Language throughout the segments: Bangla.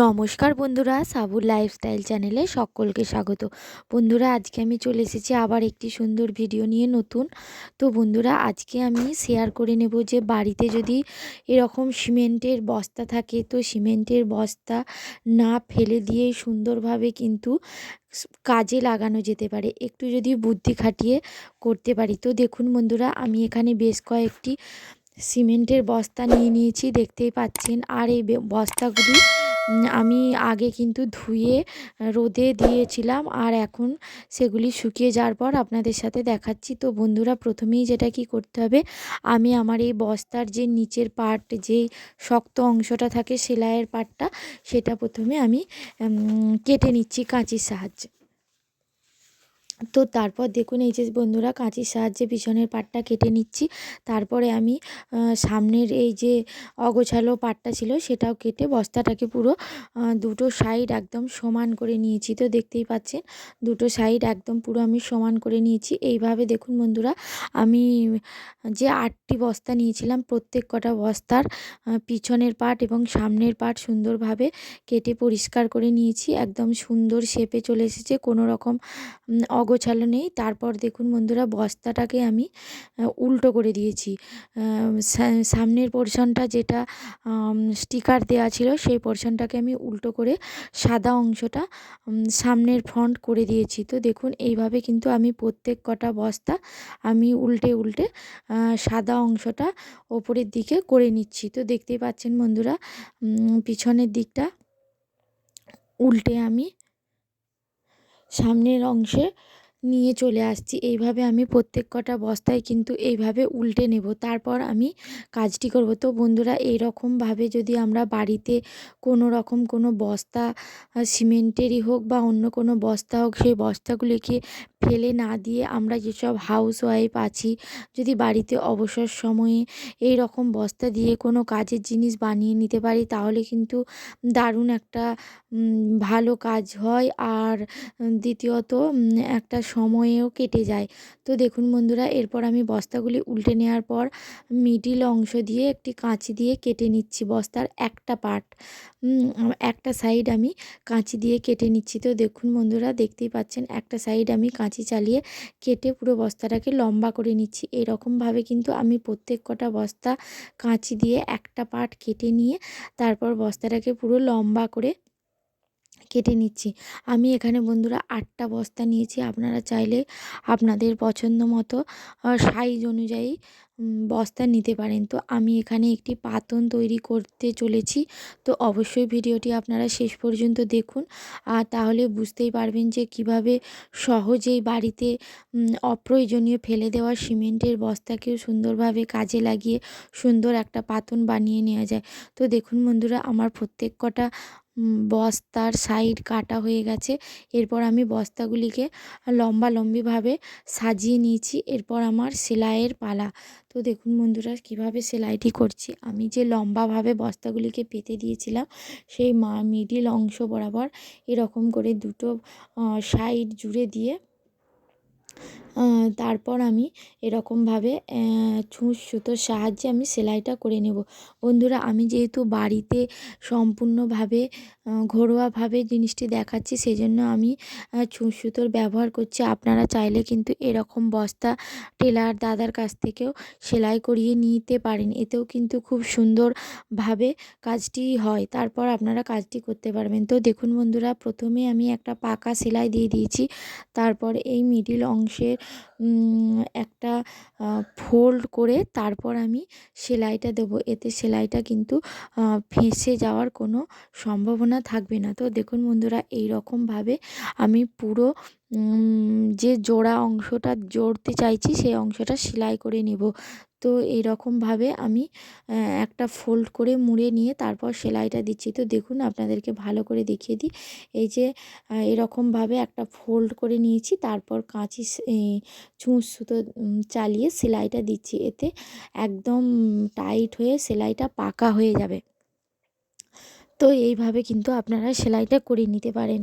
নমস্কার বন্ধুরা, সাবুর লাইফস্টাইল চ্যানেলে সকলকে স্বাগত। বন্ধুরা, আজকে আমি চলে এসেছি আবার একটি সুন্দর ভিডিও নিয়ে নতুন। তো বন্ধুরা, আজকে আমি শেয়ার করে নেব যে বাড়িতে যদি এরকম সিমেন্টের বস্তা থাকে, তো সিমেন্টের বস্তা না ফেলে দিয়ে সুন্দরভাবে কিন্তু কাজে লাগানো যেতে পারে। একটু যদি বুদ্ধি খাটিয়ে করতে পারি। তো দেখুন বন্ধুরা, আমি এখানে বেশ কয়েকটি সিমেন্টের বস্তা নিয়ে নিয়েছি, দেখতেই পাচ্ছেন। আর এই বস্তাগুলি আমি আগে কিন্তু ধুয়ে, রোদে দিয়েছিলাম আর এখন সেগুলি শুকিয়ে যাওয়ার পর আপনাদের সাথে দেখাচ্ছি। তো বন্ধুরা, প্রথমেই যেটা কি করতে হবে, আমি আমার এই বস্তার যে নিচের পার্ট যেই শক্ত অংশটা থাকে সেলাইয়ের পার্টটা, সেটা প্রথমে আমি কেটে নিচ্ছি কাঁচির সাহায্যে। তো তারপর দেখুন, এই যে বন্ধুরা কাঁচির সাহায্যে পিছনের পাটটা কেটে নিচ্ছি। তারপরে আমি সামনের এই যে অগোছালো পাটটা ছিল সেটাও কেটে বস্তাটাকে পুরো দুটো সাইড একদম সমান করে নিয়েছি। তো দেখতেই পাচ্ছেন, দুটো সাইড একদম পুরো আমি সমান করে নিয়েছি। এইভাবে দেখুন বন্ধুরা, আমি যে আটটি বস্তা নিয়েছিলাম, প্রত্যেক কটা বস্তার পিছনের পাট এবং সামনের পাট সুন্দরভাবে কেটে পরিষ্কার করে নিয়েছি। একদম সুন্দর শেপে চলে এসেছে। কোনো রকম অগ গোছালো নেই। তারপর দেখুন বন্ধুরা, বস্তাটাকে আমি উল্টো করে দিয়েছি। সামনের পোর্শনটা যেটা স্টিকার দেওয়া ছিল, সেই পোর্শনটাকে আমি উল্টো করে সাদা অংশটা সামনের ফ্রন্ট করে দিয়েছি। তো দেখুন, এইভাবে কিন্তু আমি প্রত্যেক কটা বস্তা আমি উল্টে উল্টে সাদা অংশটা ওপরের দিকে করে নিচ্ছি। তো দেখতেই পাচ্ছেন বন্ধুরা পিছনের দিকটা উল্টে আমি সামনের অংশে নিয়ে চলে আসছি। এইভাবে আমি প্রত্যেক কটা বস্তায় কিন্তু এইভাবে উল্টে নেব। তারপর আমি কাজটি করব। তো বন্ধুরা এই এইরকমভাবে যদি আমরা বাড়িতে কোনো রকম কোনো বস্তা সিমেন্টেরই হোক বা অন্য কোনো বস্তা হোক, সেই বস্তাগুলিকে ফেলে না দিয়ে আমরা যেসব হাউস ওয়াইফ আছি, যদি বাড়িতে অবসর সময়ে এই রকম বস্তা দিয়ে কোনো কাজের জিনিস বানিয়ে নিতে পারি, তাহলে কিন্তু দারুণ একটা ভালো কাজ হয়। আর দ্বিতীয়ত একটা সময়েও কেটে যায়। তো দেখুন বন্ধুরা, এরপর আমি বস্তাগুলি উল্টে নেওয়ার পর মিডিল অংশ দিয়ে একটি কাঁচি দিয়ে কেটে নিচ্ছি বস্তার একটা পার্ট একটা সাইড আমি কাঁচি দিয়ে কেটে নিচ্ছি। তো দেখুন বন্ধুরা, দেখতেই পাচ্ছেন, একটা সাইড আমি কাঁচি চালিয়ে কেটে পুরো বস্তাটাকে লম্বা করে নিচ্ছি। এরকমভাবে কিন্তু আমি প্রত্যেক কটা বস্তা কাঁচি দিয়ে একটা পার্ট কেটে নিয়ে তারপর বস্তাটাকে পুরো লম্বা করে কেটে নিচ্ছি। আমি এখানে বন্ধুরা আটটা বস্তা নিয়েছি। আপনারা চাইলে আপনাদের পছন্দ মতো সাইজ অনুযায়ী বস্তা নিতে পারেন। তো আমি এখানে একটি পাতন তৈরি করতে চলেছি। তো অবশ্যই ভিডিওটি আপনারা শেষ পর্যন্ত দেখুন। আর তাহলে বুঝতেই পারবেন যে কীভাবে সহজেই বাড়িতে অপ্রয়োজনীয় ফেলে দেওয়া সিমেন্টের বস্তাকেও সুন্দরভাবে কাজে লাগিয়ে সুন্দর একটা পাতন বানিয়ে নেওয়া যায়। তো দেখুন বন্ধুরা, আমার প্রত্যেক কটা বস্তার সাইড কাটা হয়ে গেছে। এরপর আমি বস্তাগুলিকে লম্বা লম্বিভাবে সাজিয়ে নিয়েছি। এরপর আমার সেলাইয়ের পালা। তো দেখুন বন্ধুরা, কীভাবে সেলাইটি করছি। আমি যে লম্বাভাবে বস্তাগুলিকে পেতে দিয়েছিলাম, সেই মা, মিডিল অংশ বরাবর এরকম করে দুটো সাইড জুড়ে দিয়ে তারপর আমি এরকমভাবে ছুঁচ সুতোর সাহায্যে আমি সেলাইটা করে নেব। বন্ধুরা, আমি যেহেতু বাড়িতে সম্পূর্ণভাবে ঘরোয়াভাবে জিনিসটি দেখাচ্ছি সেই জন্য আমি ছুঁচ সুতোর ব্যবহার করছি। আপনারা চাইলে কিন্তু এরকম বস্তা টেলার দাদার কাছ থেকেও সেলাই করিয়ে নিতে পারেন। এতেও কিন্তু খুব সুন্দরভাবে কাজটি হয়। তারপর আপনারা কাজটি করতে পারবেন। তো দেখুন বন্ধুরা, প্রথমে আমি একটা পাকা সেলাই দিয়ে দিয়েছি। তারপর এই মিডিল অংশের একটা ফোল্ড করে তারপর আমি সেলাইটা দেবো। এতে সেলাইটা কিন্তু ফেঁসে যাওয়ার কোনো সম্ভাবনা থাকবে না। তো দেখুন বন্ধুরা এই রকমভাবে আমি পুরো যে জোড়া অংশটা জড়তে চাইছি, সেই অংশটা সেলাই করে নেব। তো এইরকমভাবে আমি একটা ফোল্ড করে মুড়ে নিয়ে তারপর সেলাইটা দিচ্ছি। তো দেখুন আপনাদেরকে ভালো করে দেখিয়ে দিই। এই যে এরকমভাবে একটা ফোল্ড করে নিয়েছি, তারপর কাঁচি ছুঁচ সুতো চালিয়ে সেলাইটা দিচ্ছি। এতে একদম টাইট হয়ে সেলাইটা পাকা হয়ে যাবে। তো এইভাবে কিন্তু আপনারা সেলাইটা করে নিতে পারেন।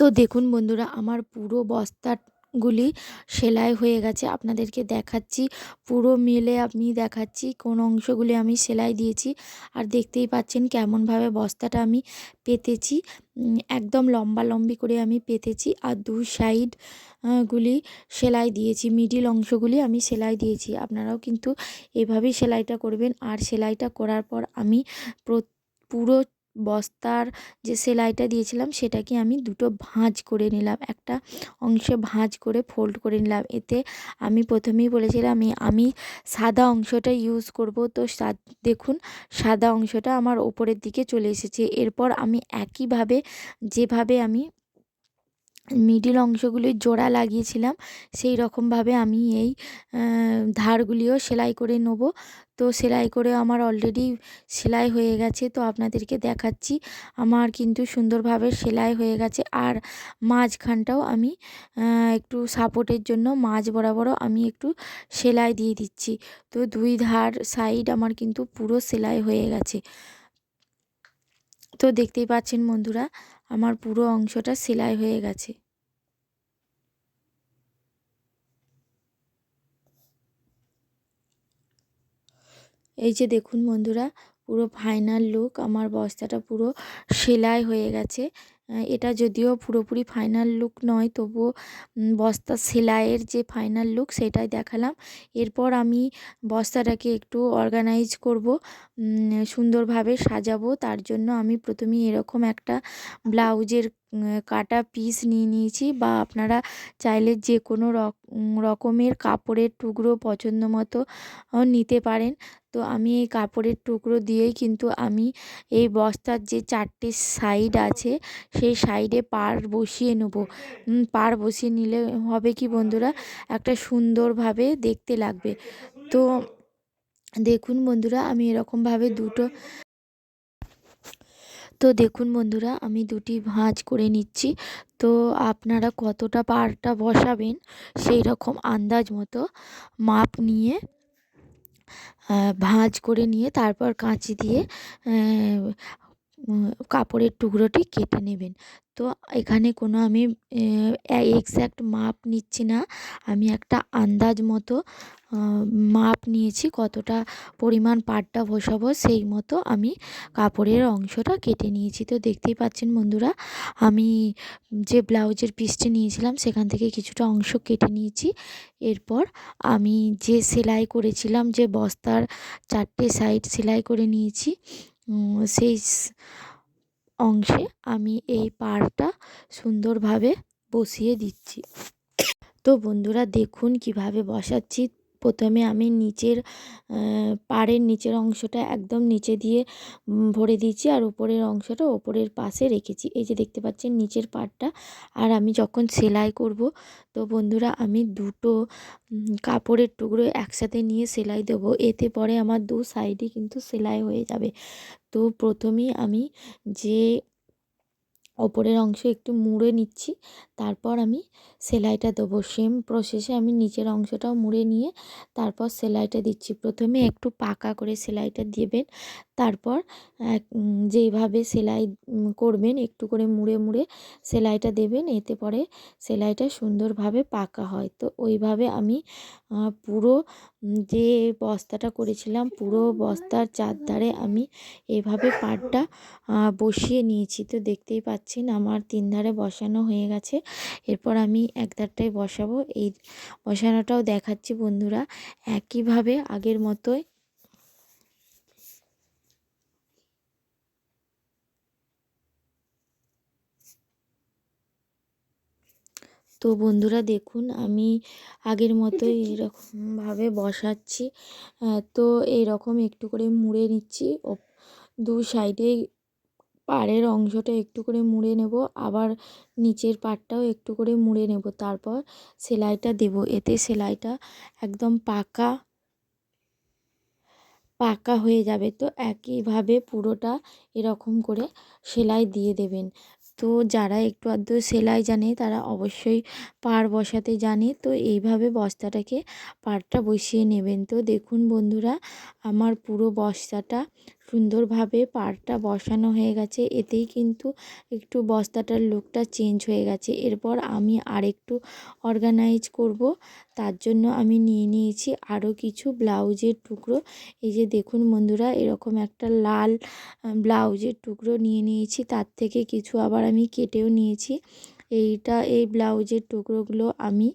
তো দেখুন বন্ধুরা, আমার পুরো বস্তা গুলি সেলাই হয়ে গেছে। আপনাদেরকে দেখাচ্ছি, পুরো মেলে আমি দেখাচ্ছি কোন অংশগুলি আমি সেলাই দিয়েছি। আর দেখতেই পাচ্ছেন কেমনভাবে বস্তাটা আমি পেতেছি। একদম লম্বা লম্বি করে আমি পেতেছি। আর দু সাইড গুলি সেলাই দিয়েছি মিডিল অংশগুলি আমি সেলাই দিয়েছি। আপনারাও কিন্তু এভাবেই সেলাইটা করবেন। আর সেলাইটা করার পর আমি পুরো বস্তার যে সেলাইটা দিয়েছিলাম, সেটাকে আমি দুটো ভাঁজ করে নিলাম। একটা অংশে ভাঁজ করে ফোল্ড করে নিলাম। এতে আমি প্রথমেই বলেছিলাম আমি সাদা অংশটা ইউজ করব। তো দেখুন, সাদা অংশটা আমার ওপরের দিকে চলে এসেছে। এরপর আমি একইভাবে, যেভাবে আমি মিডিল অংশগুলির জোড়া লাগিয়েছিলাম, সেই রকমভাবে আমি এই ধারগুলিও সেলাই করে নেব। তো সেলাই করে আমার অলরেডি সেলাই হয়ে গেছে, তো আপনাদেরকে দেখাচ্ছি। আমার কিন্তু সুন্দরভাবে সেলাই হয়ে গেছে আর মাঝখানটাও আমি একটু সাপোর্টের জন্য মাঝ বরাবরও আমি একটু সেলাই দিয়ে দিচ্ছি। তো দুই ধার সাইড আমার কিন্তু পুরো সেলাই হয়ে গেছে। তো দেখতেই পাচ্ছেন বন্ধুরা আমার পুরো অংশটা সেলাই হয়ে গেছে। এই যে দেখুন বন্ধুরা, পুরো ফাইনাল লুক আমার বস্তাটা পুরো সেলাই হয়ে গেছে। এটা যদিও পুরোপুরি ফাইনাল লুক নয়, তবুও বস্তা সেলাইয়ের যে ফাইনাল লুক সেটাই দেখালাম। এরপর আমি বস্তাটাকে একটু অর্গানাইজ করব সুন্দরভাবে সাজাবো। তার জন্য আমি প্রথমে এরকম একটা ব্লাউজের কাটা পিস নিয়ে নিয়েছি বা আপনারা চাইলে যে কোনো রকমের কাপড়ের টুকরো পছন্দ মতো নিতে পারেন। তো আমি এই কাপড়ের টুকরো দিয়েই কিন্তু আমি এই বস্তার যে চারটে সাইড আছে, সেই সাইডে পার বসিয়ে নেব। পার বসিয়ে নিলে হবে কি বন্ধুরা? একটা সুন্দরভাবে দেখতে লাগবে। তো দেখুন বন্ধুরা, আমি এরকমভাবে দুটো তো দেখুন বন্ধুরা, আমি দুটি ভাঁজ করে নিচ্ছি। তো আপনারা কতটা পারটা বসাবেন সেই রকম আন্দাজ মতো মাপ নিয়ে ভাঁজ করে নিয়ে তারপর কাঁচি দিয়ে কাপড়ের টুকরোটি কেটে নেবেন। তো এখানে কোনো আমি এক্স্যাক্ট মাপ নিচ্ছি না। আমি একটা আন্দাজ মতো মাপ নিয়েছি কতটা পরিমাণ পাটটা বসাবো, সেই মতো আমি কাপড়ের অংশটা কেটে নিয়েছি। তো দেখতেই পাচ্ছেন বন্ধুরা, আমি যে ব্লাউজের পিসটি নিয়েছিলাম, সেখান থেকে কিছুটা অংশ কেটে নিয়েছি। এরপর আমি যে সেলাই করেছিলাম, যে বস্তার চারটে সাইড সেলাই করে নিয়েছি সেই অংশে আমি এই পাড়টা সুন্দরভাবে বসিয়ে দিচ্ছি। তো বন্ধুরা দেখুন কীভাবে বসাচ্ছি। প্রথমে আমি নিচের পাড়ের নিচের অংশটা একদম নিচে দিয়ে ভরে দিয়েছি আর উপরের অংশটা ওপরের পাশে রেখেছি। এই যে দেখতে পাচ্ছেন নিচের পাড়টা। আর আমি যখন সেলাই করব, তো বন্ধুরা আমি দুটো কাপড়ের টুকরো একসাথে নিয়ে সেলাই দেবো। এতে পরে আমার দু সাইডে কিন্তু সেলাই হয়ে যাবে। তো প্রথমেই আমি যে ওপরের অংশ একটু মুড়ে নিচ্ছি। তারপর আমি সেলাইটা দেবো। সেম প্রসেসে আমি নিচের অংশটাও মুড়ে নিয়ে তারপর সেলাইটা দিচ্ছি। প্রথমে একটু পাকা করে সেলাইটা দেবেন। তারপর যেইভাবে সেলাই করবেন, একটু করে মুড়ে মুড়ে সেলাইটা দেবেন। এতে পরে সেলাইটা সুন্দরভাবে পাকা হয়। তো ওইভাবে আমি পুরো যে বস্তাটা করেছিলাম, পুরো বস্তার চারধারে আমি এভাবে পাটটা বসিয়ে নিয়েছি। তো দেখতেই পাচ্ছেন, আমার তিন ধারে বসানো হয়ে গেছে। এরপর আমি এক ধারটায় বসাবো। এই বসানোটাও দেখাচ্ছি বন্ধুরা। একইভাবে আগের মতোই তো বন্ধুরা দেখুন, আমি আগের মতোই এরকমভাবে বসাচ্ছি। তো এরকম একটু করে মুড়ে নিচ্ছি। ও দু সাইডে পাড়ের অংশটা একটু করে মুড়ে নেব, আবার নিচের পাটটাও একটু করে মুড়ে নেব। তারপর সেলাইটা দেব। এতে সেলাইটা একদম পাকা পাকা হয়ে যাবে। তো একইভাবে পুরোটা এরকম করে সেলাই দিয়ে দেবেন। তো যারা একটু আধটু সেলাই জানে তারা অবশ্যই পার বসাতে জানে। তো এইভাবে বস্তাটাকে পারটা বসিয়ে নেবেন। তো দেখুন বন্ধুরা, আমার পুরো বস্তাটা সুন্দরভাবে পাড়টা বসানো হয়ে গেছে। এতেই কিন্তু একটু বস্তাটার লুকটা চেঞ্জ হয়ে গেছে। এরপর আমি আরেকটু অর্গানাইজ করব। তার জন্য আমি নিয়ে নিয়েছি আরও কিছু ব্লাউজের টুকরো। এই যে দেখুন বন্ধুরা, এরকম একটা লাল ব্লাউজের টুকরো নিয়ে নিয়েছি। তার থেকে কিছু আবার আমি কেটেও নিয়েছি। এইটা, এই ব্লাউজের টুকরোগুলো আমি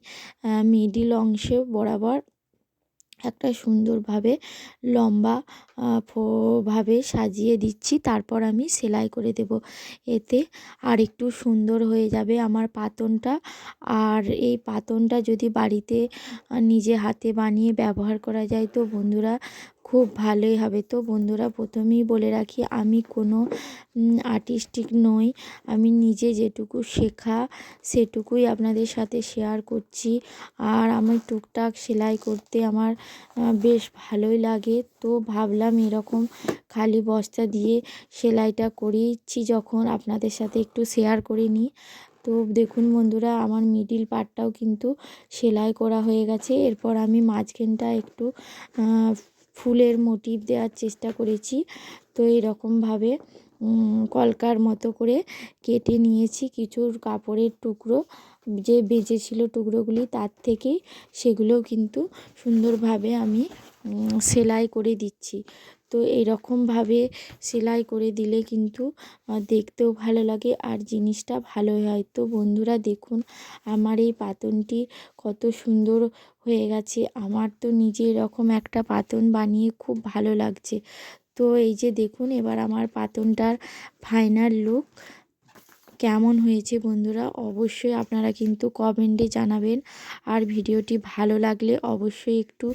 মিডিল অংশে বরাবর একটা সুন্দরভাবে লম্বা ভাবে সাজিয়ে দিচ্ছি। তারপর আমি সেলাই করে দেব। এতে আর একটু সুন্দর হয়ে যাবে আমার পাতনটা। আর এই পাতনটা যদি বাড়িতে নিজে হাতে বানিয়ে ব্যবহার করা যায়, তো বন্ধুরা খুব ভালোই হবে। তো বন্ধুরা, প্রথমেই বলে রাখি, আমি কোনো আর্টিস্টিক নই। আমি নিজে যেটুকু শেখা, সেটুকুই আপনাদের সাথে শেয়ার করছি। আর আমি টুকটাক সেলাই করতে আমার বেশ ভালোই লাগে। তো ভাবলাম এরকম খালি বস্তা দিয়ে সেলাইটা করিয়েছি যখন আপনাদের সাথে একটু শেয়ার করে নিই। তো দেখুন বন্ধুরা, আমার মিডিল পার্টটাও কিন্তু সেলাই করা হয়ে গেছে। এরপর আমি মাঝখানটা একটু ফুলের মোটিভ দেওয়ার চেষ্টা করেছি। তো এরকমভাবে কলকার মতো করে কেটে নিয়েছি কিছু কাপড়ের টুকরো। যে বেজেছিল টুকরোগুলি তার থেকেই সেগুলোও কিন্তু সুন্দরভাবে আমি সেলাই করে দিচ্ছি। তো এরকমভাবে সেলাই করে দিলে কিন্তু দেখতেও ভালো লাগে আর জিনিসটা ভালো হয়। তো বন্ধুরা দেখুন, আমার এই পাতনটি কত সুন্দর হয়ে গেছে। আমার তো নিজে এরকম একটা পাতন বানিয়ে খুব ভালো লাগছে। তো এই যে দেখুন, এবার আমার পাতনটার ফাইনাল লুক কেমন হয়েছে বন্ধুরা অবশ্যই আপনারা কিন্তু কমেন্টে জানাবেন। আর ভিডিওটি ভালো লাগলে অবশ্যই একটু